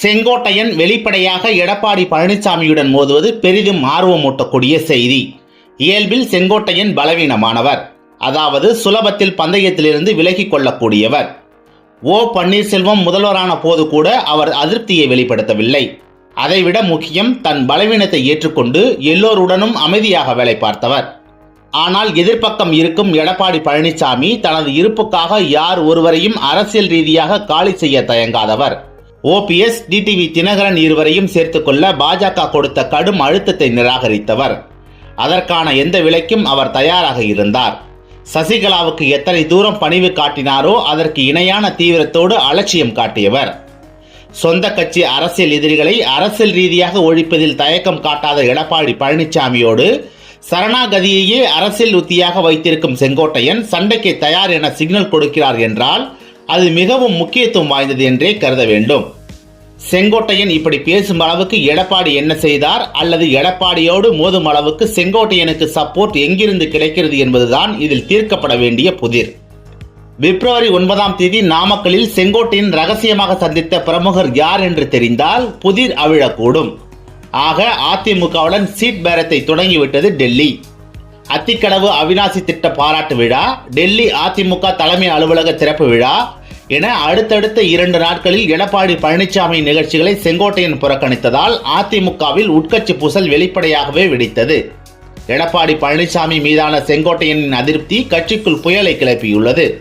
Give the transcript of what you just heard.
செங்கோட்டையன் வெளிப்படையாக எடப்பாடி பழனிசாமியுடன் மோதுவது பெரிதும் ஆர்வமூட்டக்கூடிய செய்தி. இயல்பில் செங்கோட்டையன் பலவீனமானவர். அதாவது சுலபத்தில் பந்தயத்திலிருந்து விலகிக் கொள்ளக்கூடியவர். ஓ பன்னீர்செல்வம் முதல்வரான போது கூட அவர் அதிருப்தியை வெளிப்படுத்தவில்லை. அதைவிட முக்கியம் தன் பலவீனத்தை ஏற்றுக்கொண்டு எல்லோருடனும் அமைதியாக வேலை பார்த்தவர். ஆனால் எதிர்ப்பக்கம் இருக்கும் எடப்பாடி பழனிசாமி தனது இருப்புக்காக யார் ஒருவரையும் அரசியல் ரீதியாக காலி செய்ய தயங்காதவர். ஓபிஎஸ் டிடிவி தினகரன் இருவரையும் சேர்த்துக்கொள்ள பாஜக கொடுத்த கடும் அழுத்தத்தை நிராகரித்தவர். அதற்கான எந்த விலைக்கும் அவர் தயாராக இருந்தார். சசிகலாவுக்கு எத்தனை தூரம் பணிவு காட்டினாரோ அதற்கு இணையான தீவிரத்தோடு அலட்சியம் காட்டியவர். சொந்த கட்சி அரசியல் எதிரிகளை அரசியல் ரீதியாக ஒழிப்பதில் தயக்கம் காட்டாத எடப்பாடி பழனிசாமியோடு சரணாகதியையே அரசியல் உத்தியாக வைத்திருக்கும் செங்கோட்டையன் சண்டைக்கு தயார் என சிக்னல் கொடுக்கிறார் என்றால் அது மிகவும் முக்கியத்துவம் வாய்ந்தது என்றே கருத வேண்டும். செங்கோட்டையன் இப்படி பேசும் அளவுக்கு எடப்பாடி என்ன செய்தார்? அல்லது எடப்பாடியோடு மோதும் அளவுக்கு செங்கோட்டையனுக்கு சப்போர்ட் எங்கிருந்து கிடைக்கிறது என்பதுதான் இதில் தீர்க்கப்பட வேண்டிய புதிர். பிப்ரவரி ஒன்பதாம் தேதி நாமக்கலில் செங்கோட்டையன் ரகசியமாக சந்தித்த பிரமுகர் யார் என்று தெரிந்தால் புதிர் அவிழக்கூடும். ஆக அதிமுகவுடன் சீட் பேரத்தை தொடங்கிவிட்டது டெல்லி. அத்திக்கடவு அவினாசி திட்ட பாராட்டு விழா டெல்லி அதிமுக தலைமை அலுவலக திறப்பு விழா என அடுத்தடுத்த இரண்டு நாட்களில் எடப்பாடி பழனிசாமி நிகழ்ச்சிகளை செங்கோட்டையன் புறக்கணித்ததால் அதிமுகவில் உட்கட்சி பூசல் வெளிப்படையாகவே வெடித்தது. எடப்பாடி பழனிசாமி மீதான செங்கோட்டையனின் அதிருப்தி கட்சிக்குள் புயலை கிளப்பியுள்ளது.